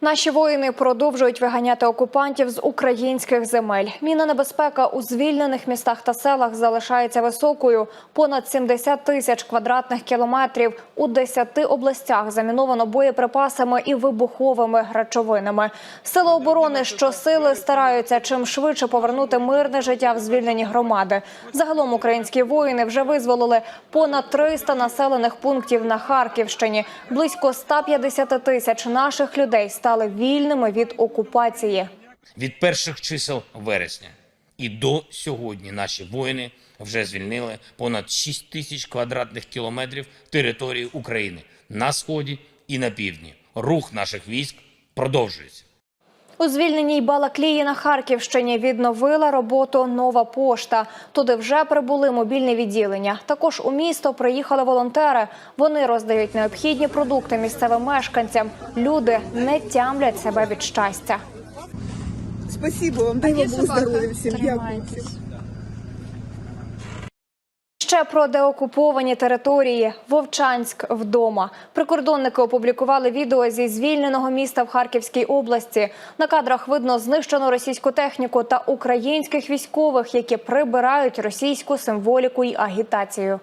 Наші воїни продовжують виганяти окупантів з українських земель. Мінна небезпека у звільнених містах та селах залишається високою. Понад 70 тисяч квадратних кілометрів у 10 областях заміновано боєприпасами і вибуховими речовинами. Сили оборони щосили стараються чим швидше повернути мирне життя в звільнені громади. Загалом українські воїни вже визволили понад 300 населених пунктів на Харківщині. Близько 150 тисяч наших людей стали вільними від окупації. Від перших чисел вересня і до сьогодні наші воїни вже звільнили понад 6 тисяч квадратних кілометрів території України на сході і на півдні. Рух наших військ продовжується. У звільненій Балаклії на Харківщині відновила роботу нова пошта. Туди вже прибули мобільні відділення. Також у місто приїхали волонтери. Вони роздають необхідні продукти місцевим мешканцям. Люди не тямлять себе від щастя. Спасибо вам, дай вам здоров'я всім. Дякую. Ще про деокуповані території Вовчанськ вдома. Прикордонники опублікували відео зі звільненого міста в Харківській області. На кадрах видно знищену російську техніку та українських військових, які прибирають російську символіку й агітацію.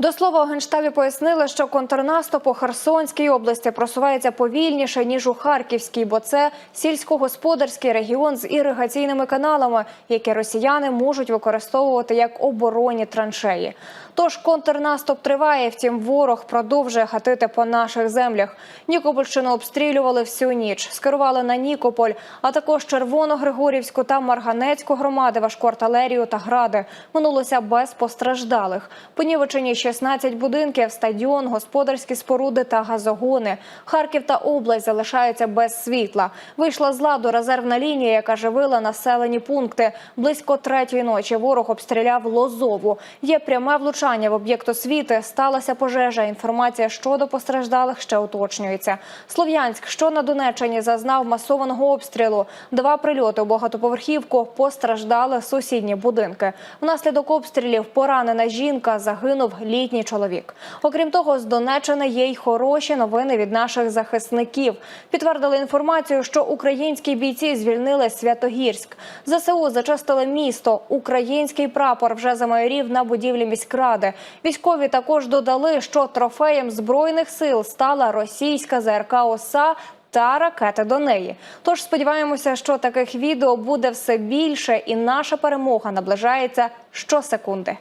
До слова, у генштабі пояснили, що контрнаступ у Херсонській області просувається повільніше ніж у Харківській, бо це сільськогосподарський регіон з іригаційними каналами, які росіяни можуть використовувати як оборонні траншеї. Тож контрнаступ триває. Втім, ворог продовжує хатити по наших землях. Нікопольщину обстрілювали всю ніч, скерували на Нікополь, а також Червоногригорівську та Марганецьку громади, важку артилерію та гради. Минулося без постраждалих. Понівечені 16 будинків, стадіон, господарські споруди та газогони. Харків та область залишаються без світла. Вийшла з ладу резервна лінія, яка живила населені пункти. Близько третьої ночі ворог обстріляв Лозову. Є пряме влучання в об'єкт освіти. Сталася пожежа. Інформація щодо постраждалих ще уточнюється. Слов'янськ, що на Донеччині, зазнав масованого обстрілу. Два прильоти у багатоповерхівку постраждали сусідні будинки. Внаслідок обстрілів поранена жінка, загинув літній чоловік. Окрім того, з Донеччини є й хороші новини від наших захисників. Підтвердили інформацію, що українські бійці звільнили Святогірськ. ЗСУ зачистили місто. Український прапор вже замайорів на будівлі міськради. Військові також додали, що трофеєм збройних сил стала російська ЗРК ОСА та ракети до неї. Тож сподіваємося, що таких відео буде все більше, і наша перемога наближається щосекунди.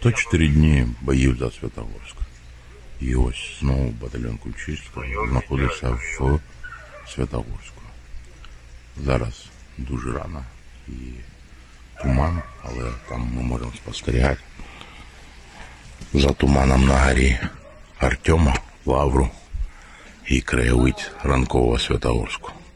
104 дні боїв за Святогорськ. І ось знову батальйон Кульчицького знаходиться в Святогорську. Зараз дуже рано і туман, але там ми можемо спостерігати за туманом на горі Артема, Лавру і краєвид ранкового Святогорську.